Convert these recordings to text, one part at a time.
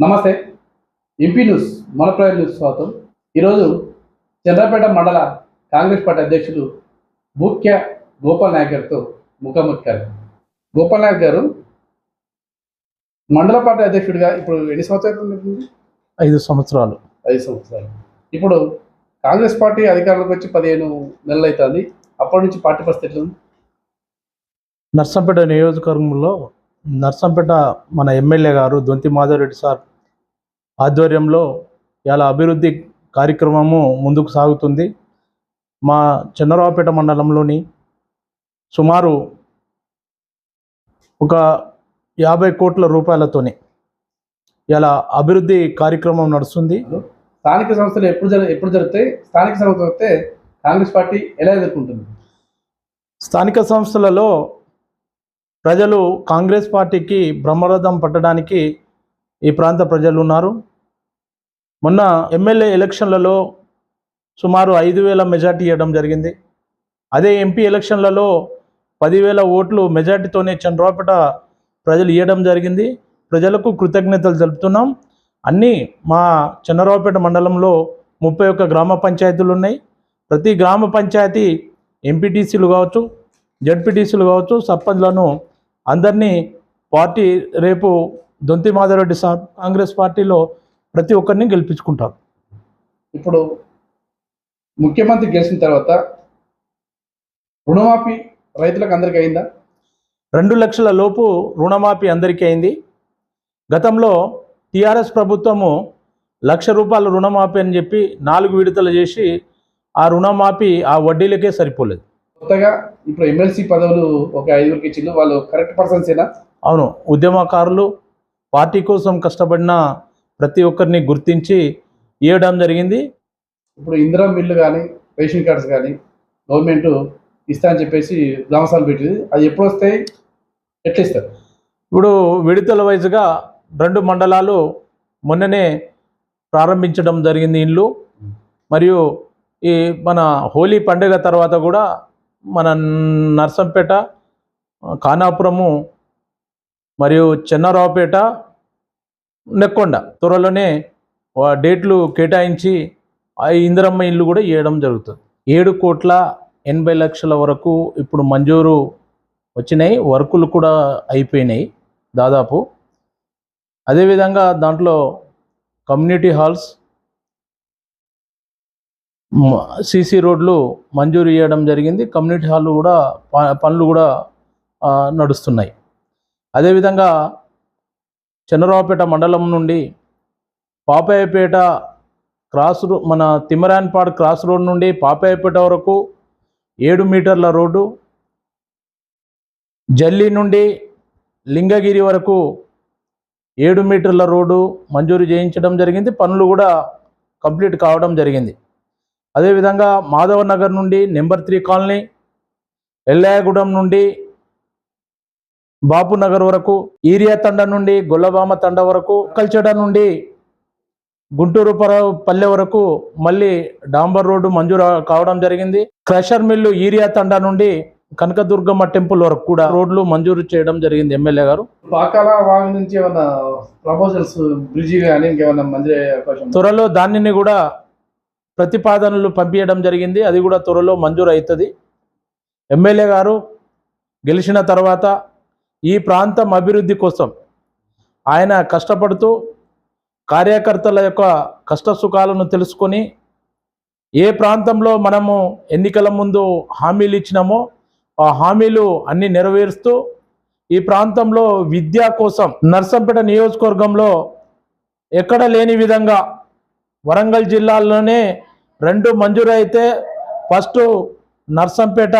నమస్తే MP news మనప్రాయ news స్వాగతం. ఈరోజు చంద్రపేట మండల కాంగ్రెస్ పార్టీ అధ్యక్షులు ముఖ్య గోపాల్ నాయక్ గారితో ముఖాముఖి గారు గోపాల్ నాయక్ గారు మండల పార్టీ అధ్యక్షుడిగా ఇప్పుడు ఎన్ని సంవత్సరాలు ఐదు సంవత్సరాలు. ఐదు సంవత్సరాలు. ఇప్పుడు కాంగ్రెస్ పార్టీ అధికారంలోకి వచ్చి పదిహేను నెలలు అవుతుంది. అప్పటి నుంచి పార్టీ పరిస్థితి ఎట్లా ఉంది? నర్సంపేట నియోజకవర్గంలో నర్సంపేట మన ఎమ్మెల్యే గారు దొంతి మాధవరెడ్డి సార్ ఆధ్వర్యంలో ఇలా అభివృద్ధి కార్యక్రమము ముందుకు సాగుతుంది. మా చంద్రరావుపేట మండలంలోని సుమారు ఒక యాభై కోట్ల రూపాయలతోని ఇలా అభివృద్ధి కార్యక్రమం నడుస్తుంది. స్థానిక సంస్థలు ఎప్పుడు జరు ఎప్పుడు జరుగుతాయి? స్థానిక సంస్థలు వస్తే కాంగ్రెస్ పార్టీ ఎలా ఎదుర్కొంటుంది? స్థానిక సంస్థలలో ప్రజలు కాంగ్రెస్ పార్టీకి బ్రహ్మరథం పట్టడానికి ఈ ప్రాంత ప్రజలు ఉన్నారు. మొన్న ఎమ్మెల్యే ఎలక్షన్లలో సుమారు ఐదు వేల మెజార్టీ ఇవ్వడం జరిగింది. అదే ఎంపీ ఎలక్షన్లలో పదివేల ఓట్లు మెజార్టీతోనే చంద్రబాబుపేట ప్రజలు ఇవ్వడం జరిగింది. ప్రజలకు కృతజ్ఞతలు తెలుపుతున్నాం. అన్నీ మా చంద్రబాబుపేట మండలంలో ముప్పై ఒక్క గ్రామ పంచాయతీలు ఉన్నాయి. ప్రతి గ్రామ పంచాయతీ ఎంపీటీసీలు కావచ్చు జడ్పీటీసీలు కావచ్చు సర్పంచ్లను అందరినీ పార్టీ రేపు దొంతి మాధవరెడ్డి సార్ కాంగ్రెస్ పార్టీలో ప్రతి ఒక్కరిని గెలిపించుకుంటారు. ఇప్పుడు ముఖ్యమంత్రి గెలిచిన తర్వాత రుణమాఫీ రైతులకు అందరికీ అయిందా? రెండు లక్షల లోపు రుణమాఫీ అందరికీ అయింది. గతంలో టీఆర్ఎస్ ప్రభుత్వము లక్ష రూపాయల రుణమాఫీ అని చెప్పి నాలుగు విడతలు చేసి ఆ రుణమాఫీ ఆ వడ్డీలకే సరిపోలేదు. కొత్తగా ఇప్పుడు ఎమ్మెల్సీ పదవులు ఒక ఐదుగురికి ఇచ్చిండు. వాళ్ళు కరెక్ట్ పర్సన్స్ ఏనా? అవును. ఉద్యమకారులు పార్టీ కోసం కష్టపడిన ప్రతి ఒక్కరిని గుర్తించి ఇవ్వడం జరిగింది. ఇప్పుడు ఇందిరా మిల్లు కానీ రేషన్ కార్డ్స్ కానీ గవర్నమెంట్ ఇస్తా అని చెప్పేసి గ్రామసాలు పెట్టింది. అది ఎప్పుడు వస్తాయి? ఎట్లా ఇస్తారు ఇప్పుడు విడతల వైజ్గా రెండు మండలాలు మొన్ననే ప్రారంభించడం జరిగింది ఇండ్లు మరియు ఈ మన హోలీ పండుగ తర్వాత కూడా మన నర్సంపేట ఖానాపురము మరియు చెన్నారావుపేట నెక్కొండ త్వరలోనే వా- డేట్లు కేటాయించి ఆ ఇందిరమ్మ ఇల్లు కూడా వేయడం జరుగుతుంది. ఏడు కోట్ల ఎనభై లక్షల వరకు ఇప్పుడు మంజూరు వచ్చినాయి. వర్కులు కూడా అయిపోయినాయి దాదాపు. అదేవిధంగా దాంట్లో కమ్యూనిటీ హాల్స్ సీసీ రోడ్లు మంజూరు చేయడం జరిగింది. కమ్యూనిటీ హాల్ కూడా ప- పనులు కూడా నడుస్తున్నాయి. అదేవిధంగా చంద్రరావుపేట మండలం నుండి పాపాయపేట క్రాస్ మన తిమ్మరాన్పాడ్ క్రాస్ రోడ్ నుండి పాపాయపేట వరకు ఏడు మీటర్ల రోడ్డు జల్లి నుండి లింగగిరి వరకు ఏడు మీటర్ల రోడ్డు మంజూరు చేయించడం జరిగింది. పనులు కూడా కంప్లీట్ కావడం జరిగింది. అదేవిధంగా మాధవ నగర్ నుండి నెంబర్ త్రీ కాలనీ ఎల్లాయగూడెం నుండి బాపు నగర్ వరకు ఈరియా తండ నుండి గొల్లబామ తండ వరకు కల్చడ నుండి గుంటూరు పల్లె వరకు మళ్ళీ డాంబర్ రోడ్డు మంజూరు కావడం జరిగింది క్రషర్ మిల్లు ఈరియా తండ నుండి కనకదుర్గమ్మ టెంపుల్ వరకు కూడా రోడ్లు మంజూరు చేయడం జరిగింది ఎమ్మెల్యే గారు పాకాల వాగు నుంచి ఏమన్నా ప్రపోజల్స్ బ్రిడ్జి కానీ మంజూరు? త్వరలో దానిని కూడా ప్రతిపాదనలు పంపించడం జరిగింది. అది కూడా త్వరలో మంజూరు అవుతుంది. ఎమ్మెల్యే గారు గెలిచిన తర్వాత ఈ ప్రాంతం అభివృద్ధి కోసం ఆయన కష్టపడుతూ కార్యకర్తల యొక్క కష్ట సుఖాలను తెలుసుకొని ఏ ప్రాంతంలో మనము ఎన్నికల ముందు హామీలు ఇచ్చినామో ఆ హామీలు అన్ని నెరవేరుస్తూ ఈ ప్రాంతంలో విద్య కోసం నర్సంపేట నియోజకవర్గంలో ఎక్కడ లేని విధంగా వరంగల్ జిల్లాలోనే రెండు మంజూరు అయితే ఫస్ట్ నర్సంపేట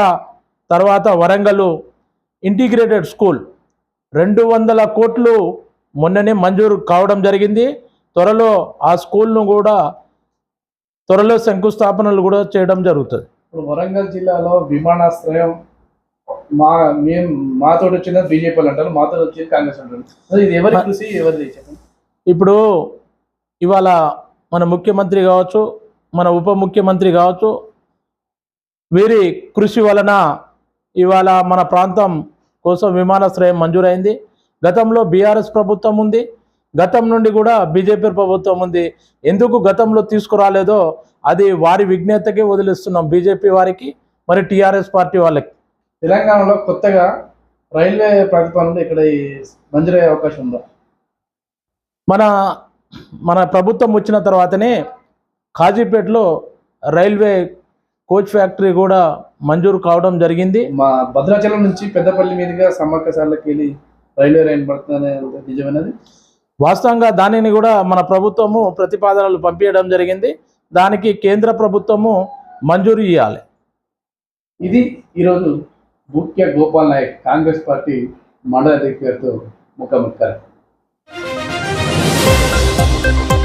తర్వాత వరంగల్ ఇంటిగ్రేటెడ్ స్కూల్. రెండు వందల కోట్లు మొన్ననే మంజూరు కావడం జరిగింది. త్వరలో ఆ స్కూల్ను కూడా త్వరలో శంకుస్థాపనలు కూడా చేయడం జరుగుతుంది. ఇప్పుడు వరంగల్ జిల్లాలో విమానాశ్రయం మా మేము మాతో వచ్చిన బీజేపీ వాళ్ళు అంటారు మాతో వచ్చేది కాంగ్రెస్ అంటారు. ఇది ఎవరి కృషి ఎవరిది చెప్పండి? ఇప్పుడు ఇవాళ మన ముఖ్యమంత్రి కావచ్చు మన ఉప ముఖ్యమంత్రి కావచ్చు వీరి కృషి వలన ఇవాళ మన ప్రాంతం కోసం విమానాశ్రయం మంజూరైంది. గతంలో బీఆర్ఎస్ ప్రభుత్వం ఉంది. గతం నుండి కూడా బీజేపీ ప్రభుత్వం ఉంది. ఎందుకు గతంలో తీసుకురాలేదో అది వారి విజ్ఞతకే వదిలిస్తున్నాం బీజేపీ వారికి మరి టీఆర్ఎస్ పార్టీ వాళ్ళకి. తెలంగాణలో కొత్తగా రైల్వే ప్రతిపాదనలు ఇక్కడ మంజూరయ్యే అవకాశం ఉందా? మన మన ప్రభుత్వం వచ్చిన తర్వాతనే కాజీపేటలో రైల్వే కోచ్ ఫ్యాక్టరీ కూడా మంజూరు కావడం జరిగింది. మా భద్రాచలం నుంచి పెద్దపల్లి మీదుగా సమ్మక్కసార్లకి వెళ్ళి రైల్వే రైలు పడుతుందనే నిజమైనది వాస్తవంగా దానిని కూడా మన ప్రభుత్వము ప్రతిపాదనలు పంపించడం జరిగింది. దానికి కేంద్ర ప్రభుత్వము మంజూరు ఇవ్వాలి ఇది ఈరోజు ముఖ్య గోపాల్ నాయక్ కాంగ్రెస్ పార్టీ మండల అధ్యక్షుడితో ముఖాముఖి Thank you